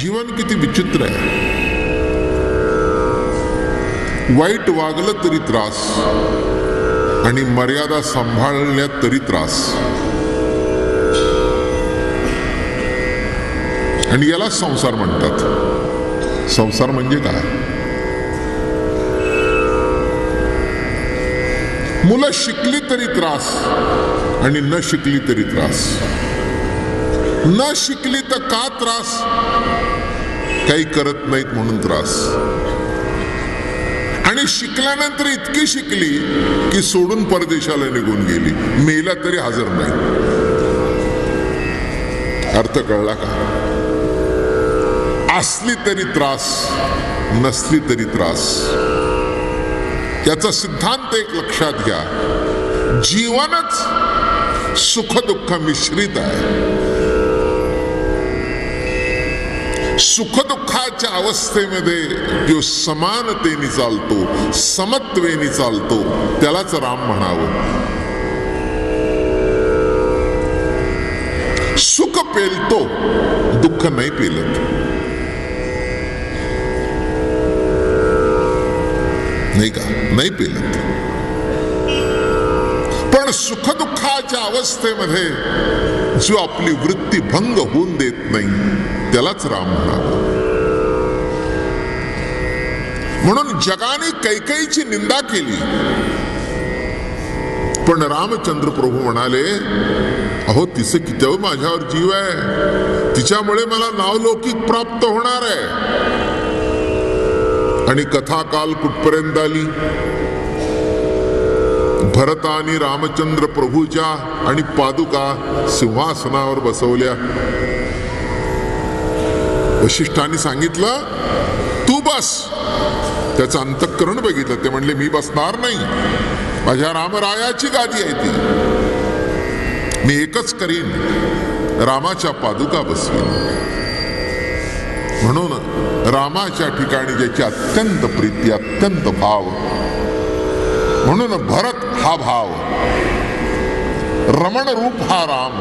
जीवन किती विचित्र आहे. वाईट वागलं तरी त्रास आणि मर्यादा सांभाळल्या तरी त्रास. आणि याला संसार म्हणतात. संसार म्हणजे काय? मुलं शिकली तरी त्रास आणि न शिकली तरी त्रास. न शिकली तर का त्रास? काही करत नाहीत म्हणून त्रास. आणि शिकल्यानंतर इतकी शिकली की सोडून परदेशाला निघून गेली. मेला तरी हजर नाही. अर्थ कळला का? असली तरी त्रास नसली तरी त्रास. याचा सिद्धांत एक लक्षात घ्या. जीवनच सुख दुःख मिश्रित आहे. सुखदुःखाच्या अवस्थेमध्ये जो समानतेने चालतो समत्वेने चालतो त्यालाच राम म्हणावं. सुख पेलतो दुःख नाही पेलत. नाही का? नाही पेलत. पण सुखदुःखाच्या अवस्थेमध्ये जो आपली वृत्ती भंग होऊन देत नाही त्यालाच राम म्हणाला म्हणून जगाने कैकईची निंदा केली. पण रामचंद्र प्रभू म्हणाले अहो तिचं किती माझ्यावर जीव आहे. तिच्यामुळे मला नावलौकिक प्राप्त होणार आहे. आणि कथा काल कुठपर्यंत आली? भरत आणि रामचंद्र प्रभूच्या आणि पादुका सिंहासनावर बसवल्या. वशिष्ठाने सांगितलं तू बस. त्याचं अंतःकरण बघितलं. ते म्हणले मी बसणार नाही. माझ्या रामरायाची गादी आहे ती. मी एकच करीन. रामाच्या पादुका बसवीन. म्हणून रामाच्या ठिकाणी ज्याची अत्यंत प्रीती अत्यंत भाव म्हणून भरत हा भाव रमण रूप हा राम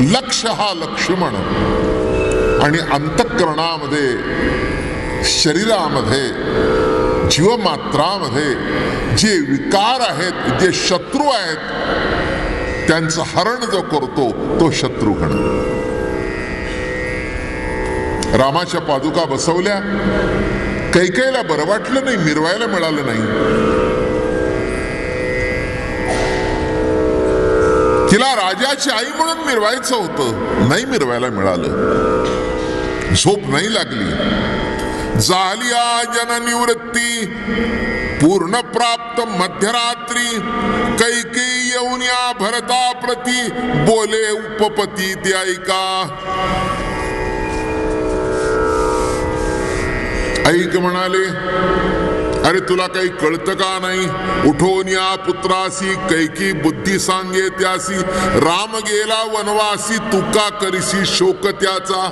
लक्ष हा लक्ष्मण आणि अंतःकरणामध्ये शरीरामध्ये जीवमात्रामध्ये जे विकार आहेत जे शत्रू आहेत त्यांचं हरण जो करतो तो शत्रुघण रामाच्या पादुका बसवल्या. कैकेला बरं वाटलं नाही मिरवायला मिळालं नाही. तिला राजाची आई म्हणून मिरवायचं होतं नाही मिरवायला मिळालं. झोप नाही लागली. झाली जननिवृत्ती पूर्ण प्राप्त मध्यरात्री. कैके येऊन या भरता प्रती बोले उपपती ते ऐका ऐक म्हणाले अरे तुला काही कळतं का नाही? उठून या पुत्रासी कैकी बुद्धी सांगे त्यासी. राम गेला वनवासी तुका करीसी शोक त्याचा.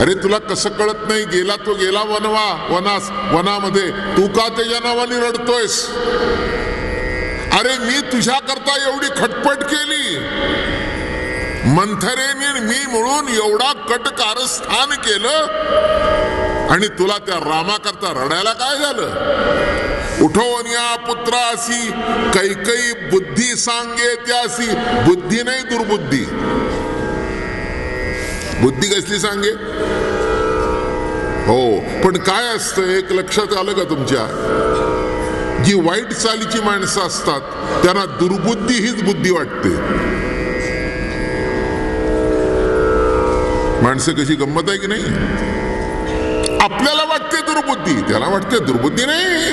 अरे तुला कसं कळत नाही? गेला तो गेला वनवा वनास वनामध्ये. तू का त्याच्या नावाने रडतोयस? अरे मी तुझ्या करता एवढी खटपट केली. मंथरेने मी म्हणून एवढा कट कारस्थान केलं आणि तुला त्या रामाकरता रडायला काय झालं? उठवून या पुत्रासी कैकई बुद्धी सांगे त्यासी. बुद्धी नाही दुर्बुद्धी. बुद्धी कसली सांगे? हो पण काय असतं एक लक्षात आलं का तुमच्या? जी वाईट चालीची माणसं असतात त्यांना दुर्बुद्धी हीच बुद्धी वाटते. माणसं कशी गंमत आहे की नाही? आपल्याला वाटते दुर्बुद्धी त्याला वाटते दुर्बुद्धी नाही.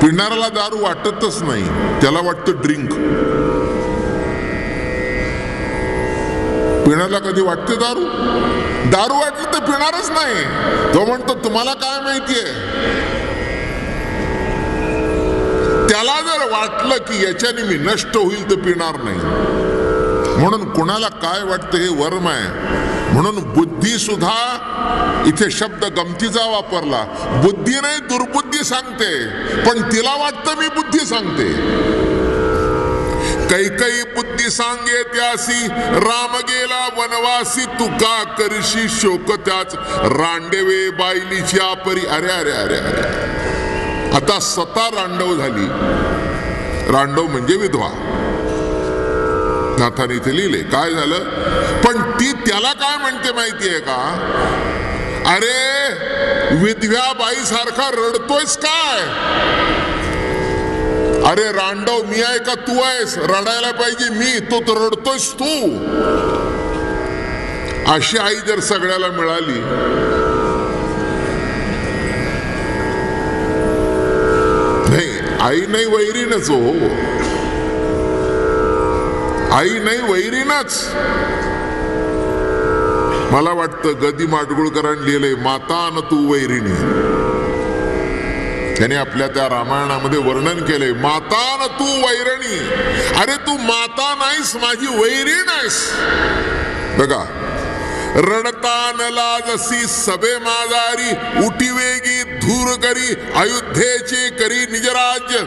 पिणाऱ्याला दारू वाटतच नाही त्याला वाटतं ड्रिंक. पिण्याला कधी वाटते दारू? दारू वाटली तर पिणारच नाही. तो म्हणतो तुम्हाला काय माहितीये? त्याला जर वाटलं की याच्याने मी नष्ट होईल तर पिणार नाही. म्हणून कुणाला काय वाटतं हे वर्म आहे. म्हणून बुद्धी सुद्धा इथे शब्द गमतीचा वापरला. बुद्धी नाही दुर्बुद्धी सांगते. पण तिला वाटतं मी बुद्धी सांगते. कैकई बुद्धी सांगे त्यासी राम गेला वनवासी तुका करशी शोक त्याच? रांडेवे बायलीची आपरी अरे अरे अरे अरे. आता स्वतः रांडव झाली. रांडव म्हणजे विधवा. नाथाने इथे लिहिले काय झालं? पण ती त्याला काय म्हणते माहितीये का? अरे विधव्या बाई सारखा रडतोयस काय? अरे रांडव मी आहे का तू आहेस? रडायला पाहिजे मी तो तर रडतोयस तू. अशी आई जर सगळ्याला मिळाली नाही आई नाही वैरीनच हो. आई नाही वैरीनच. मला वाटतं गदी माडगुळकरांनी लिहिलंय माता न तू वैरिणी. त्याने आपल्या त्या रामायणामध्ये वर्णन केले माता न तू वैरणी. अरे तू माता नाहीस माझी वैरी नाहीस. बघा रडता न लाजसी सबे माजारी उठीवेगी धूर करी अयोध्येचे करी निजराज्य.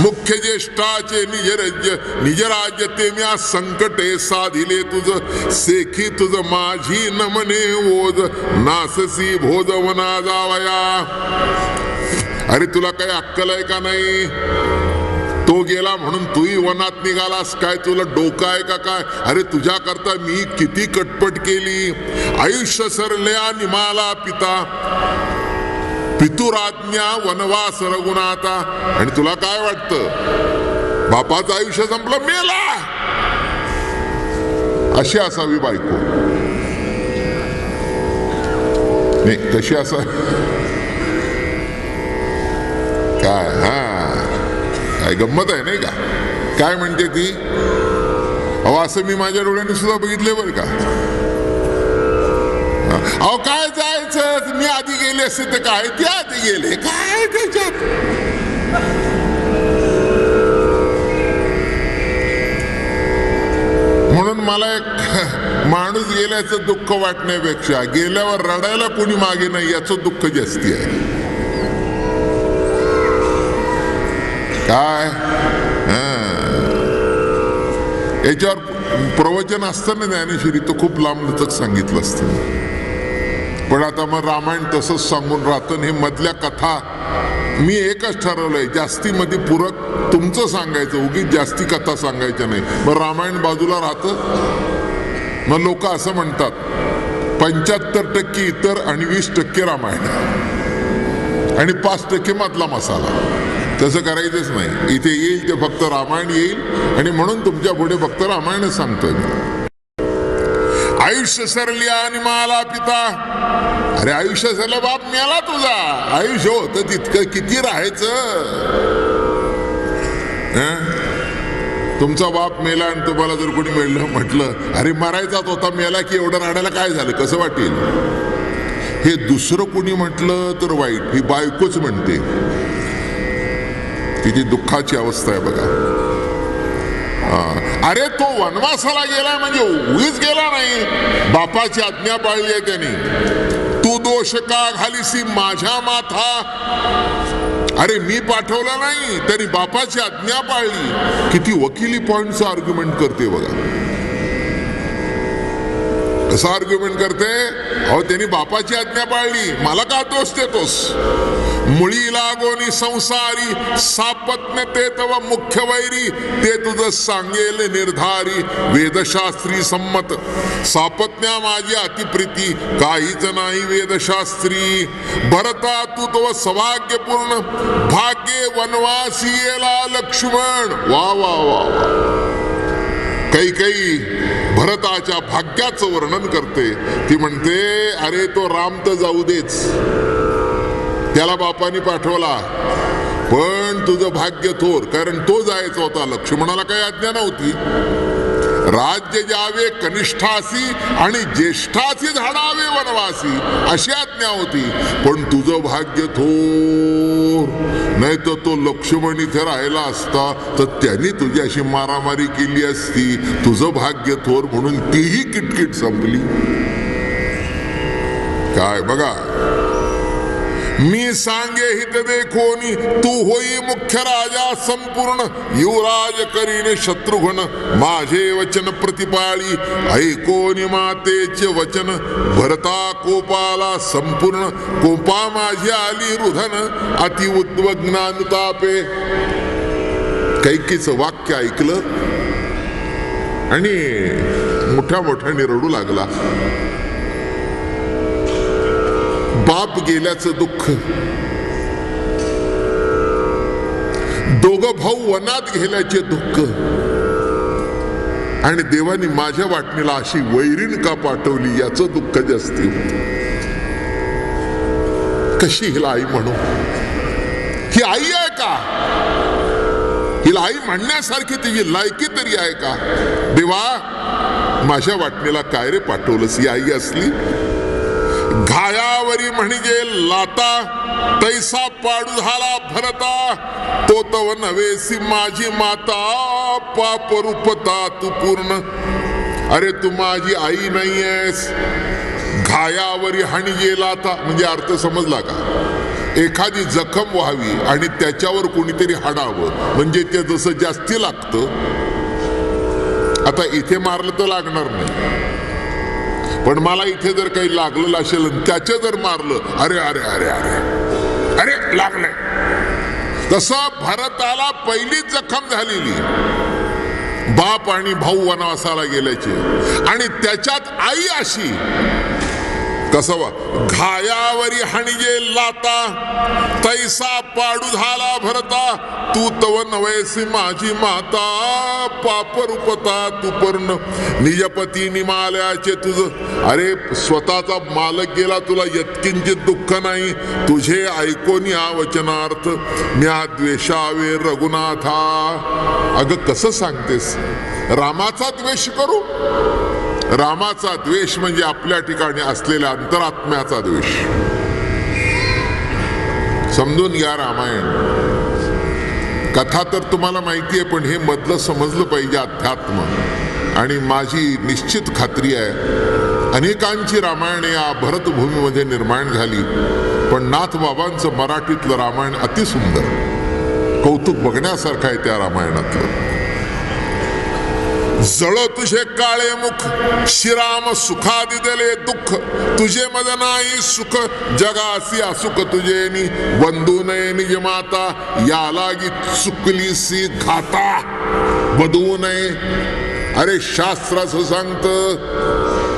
मुख्य ज्येष्ठाचे निजराज्य निजराज्य ते म्या संकटे साधिले तुझ. सेखी तुझ माझी नमने ओज नाससी भोजवना जावया. अरे तुला काही अक्कल आहे का नाही? तो गेला म्हणून तूही वनात निघालास. काय तुला डोकं आहे का काय? अरे तुझ्या करता मी किती कटपट केली. आयुष्य सरल्या निमाला पिता. पितुराज्ञा वनवास रघुनाथा. आणि तुला काय वाटतं? बापाचं आयुष्य संपलं मेला! अशी असावी बायको. नाही कशी असा काय हा. काय गंमत आहे नाही का? काय म्हणते ती? अहो असं मी माझ्या डोळ्याने सुद्धा बघितले बरं का. अहो काय जायचं? मी आधी गेले असते तर काय? ते आधी गेले. काय त्याच्यात? म्हणून मला एक माणूस गेल्याचं दुःख वाटण्यापेक्षा गेल्यावर रडायला कोणी मागे नाही याचं दुःख जास्ती आहे. काय? याच्यावर प्रवचन असतं ना ज्ञानेश्वरी तो खूप लांबलचक सांगितलं असतं. पण आता मग रामायण तसंच सांगून राहतं हे मधल्या कथा मी एकच ठरवलंय जास्ती मध्ये पूरक तुमचं सांगायचं उगीच जास्ती कथा सांगायच्या नाही. मग रामायण बाजूला राहतं. मग लोक असं म्हणतात पंच्याहत्तर टक्के इतर आणि वीस टक्के रामायण. आणि पाच टक्के मधला मसाला. तसं करायचंच नाही. इथे येईल ते फक्त रामायण येईल आणि म्हणून तुमच्यापुढे फक्त रामायणच सांगतोय आयुष्य सरली आणि मला पिता. अरे आयुष्य सरलं बाप मेला तुझा. आयुष्य होत तितकं किती राहायचं? तुमचा बाप मेला आणि तुम्हाला जर कोणी मिळलं म्हटलं अरे मरायचाच होता मेला की एवढं राहण्याला काय झालं? कसं वाटेल? हे दुसरं कोणी म्हटलं तर वाईट. ही बायकोच म्हणते. तिची दुःखाची अवस्था आहे बघा. अरे तो वनवासाला गेला म्हणजे उगीच गेला नाही. बापाची आज्ञा पाळली आहे त्याने. तू दोष का घालीसी माझ्या माथा? अरे मी पाठवला नाही तरी बापाची आज्ञा पाळली. किती वकिली पॉइंटचं आर्ग्युमेंट करते बघा. कसं आर्ग्युमेंट करते? अहो त्यांनी बापाची आज्ञा पाळली. मला का दोष देतोस? मुळी लागोनी संसारी सापत्न ते तव मुख्य वैरी ते तुझ सांगेल निर्धारी वेदशास्त्री संमत. सापत्न्या माझी अतिप्रीती काहीच नाही वेदशास्त्री. भरता तू तव सौभाग्यपूर्ण भाग्ये वनवासी येला लक्ष्मण. वा वा वा वा. काही काही भरताच्या भाग्याचं वर्णन करते. ती म्हणते अरे तो राम तर जाऊ देच. त्याला बापाने पाठवला. पण तुझं भाग्य थोर कारण तो जायचा होता. लक्ष्मणाला काही आज्ञा नव्हती. राज्य जावे कनिष्ठासी आणि ज्येष्ठासी झाडावे वनवासी अशी आज्ञा होती. पण तुझं भाग्य थोर नाही तर तो लक्ष्मण इथे राहिला असता तर त्यांनी तुझी अशी मारामारी केली असती. तुझं भाग्य थोर म्हणून तीही किटकिट संपली. काय बघा मी सांगे हित देखोनी तू होई मुख्य राजा संपूर्ण युवराज करीने शत्रुघ्न माझे वचन प्रतिपाळी ऐकोनी मातेचे वचन भरता कोपाला संपूर्ण कोपा माझी आली रुधन अति उद्वग्नानुतापे कैकीच वाक्य ऐकलं आणि मोठ्या मोठ्याने रडू लागला. बाप गेल्याचं दुःख. दोघं भाऊ वनात गेल्याचे दुःख. आणि देवानी माझ्या वाटणीला अशी वैरीण का पाठवली याचं दुःख जास्ती होत. कशी हिला आई म्हणू? ही आई आहे का? हिला आई म्हणण्यासारखी तिची लायकी तरी आहे का? देवा माझ्या वाटणीला काय रे पाठवलंस? ही आई असली? घायावरी म्हणजे लाता तैसा पाडू झाला भरता. तो तव नवेसी माझी माता पाप रूपता तू पूर्ण. अरे तू माझी आई नाहीयेस. घायावरी हाणी गेला आता म्हणजे अर्थ समजला का? एखादी जखम व्हावी आणि त्याच्यावर कोणीतरी हाडावं म्हणजे ते जसं जास्ती लागतं. आता इथे मारलं तर लागणार नाही. पण मला इथे जर काही लागलेलं असेल त्याचे जर मारलं अरे अरे अरे अरे. अरे लागलंय. तसं भारताला पहिलीच जखम झालेली. बाप आणि भाऊ वनवासाला गेल्याचे. आणि त्याच्यात आई अशी कसं वा घायावरी हणगे लाता तैसा पाडू झाला भरता तू तव नवयसी माझी माता पापरूपता तू पर्ण निजपती निमाल्याचे तुझ अरे स्वतःचा मालक गेला तुला यत्किंचित दुःख नाही तुझे ऐकून या वचनार्थ म्या द्वेषावे रघुनाथा. अगं कसं सांगतेस? रामाचा द्वेष करू? रामाचा द्वेष म्हणजे आपल्या ठिकाणी असलेल्या अंतरात्म्याचा द्वेष. समजून घ्या रामायण. कथा तर तुम्हाला माहिती आहे पण हे मधलं समजलं पाहिजे अध्यात्म. आणि माझी निश्चित खात्री आहे अनेकांची रामायण या भरतभूमीमध्ये निर्माण झाली पण नाथ बाबांचं मराठीतलं रामायण अतिसुंदर. कौतुक बघण्यासारखं आहे त्या रामायणातलं. जळ तुझे काळे मुख श्रीराम सुखा दिले दुःख. तुझे मज नाही सुख जगासी असुख तुझे नि बंधू नये निज माता या लागी चुकलीसी घाता. बदू नये. अरे शास्त्र असं सांगत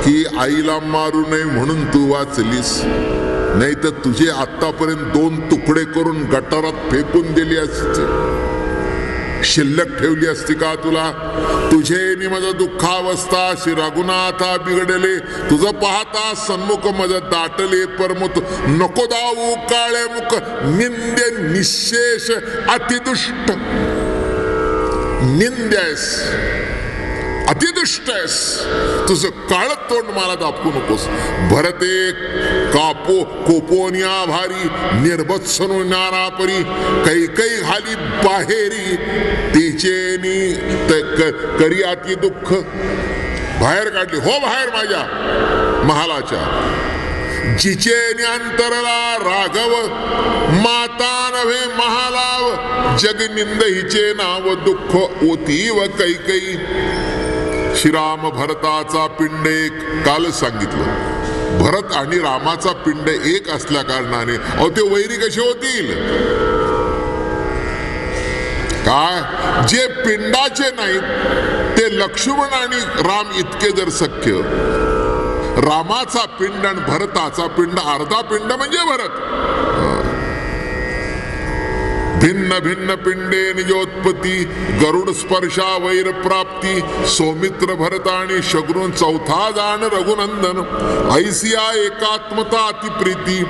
की आईला मारू नये म्हणून तू वाचलीस. नाही तर तुझे आतापर्यंत दोन तुकडे करून गटारात फेकून दिले असते शिल्लक ठेवली असती का तुला? तुझे निमज दुःखावस्था श्री रघुनाथा बिघडले. तुझं पाहता सन्मुख माझं दाटले परमुत नको दाऊ काळे मुख निंद्य निशेष अतिदुष्ट. निंद्यास अतिदुष्ट आहेस. तुझं काळ तोंड मला दापू नकोस. भरते कापो कोपोनिया भारी निर्भत्सनो नानापरी कै कै घाली बाहेरी. तिचेनी करी अति दुःख. बाहेर काढली. हो बाहेर माझ्या महालाच्या. जिचे अंतरला राघव माता नव्हे महालाव. जगनिंद हिचे नाव दुःख ओतीव कैकई. श्रीराम भरताचा पिंड एक. काल सांगितलं. भरत आणि रामाचा पिंड एक असल्या कारणाने. अहो ते वैरी कसे होतील? काय? जे पिंडाचे नाहीत ते लक्ष्मण आणि राम इतके जर सख्य. रामाचा पिंड आणि भरताचा पिंड अर्धा पिंड म्हणजे भरत. भिन्न भिन्न पिंडे निजोत्पत्ती गरुड स्पर्शा वैर प्राप्ती सौमित्र भरत आणि शग्रून चौथा जाण रघुनंदन. ऐसिया एकात्मता अतिप्रीती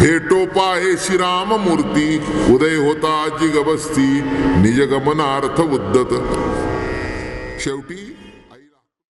भेटो पाहे श्रीराम मूर्ती. उदय होता जिगबस्ती निजगमनार्थ उद्दत शेवटी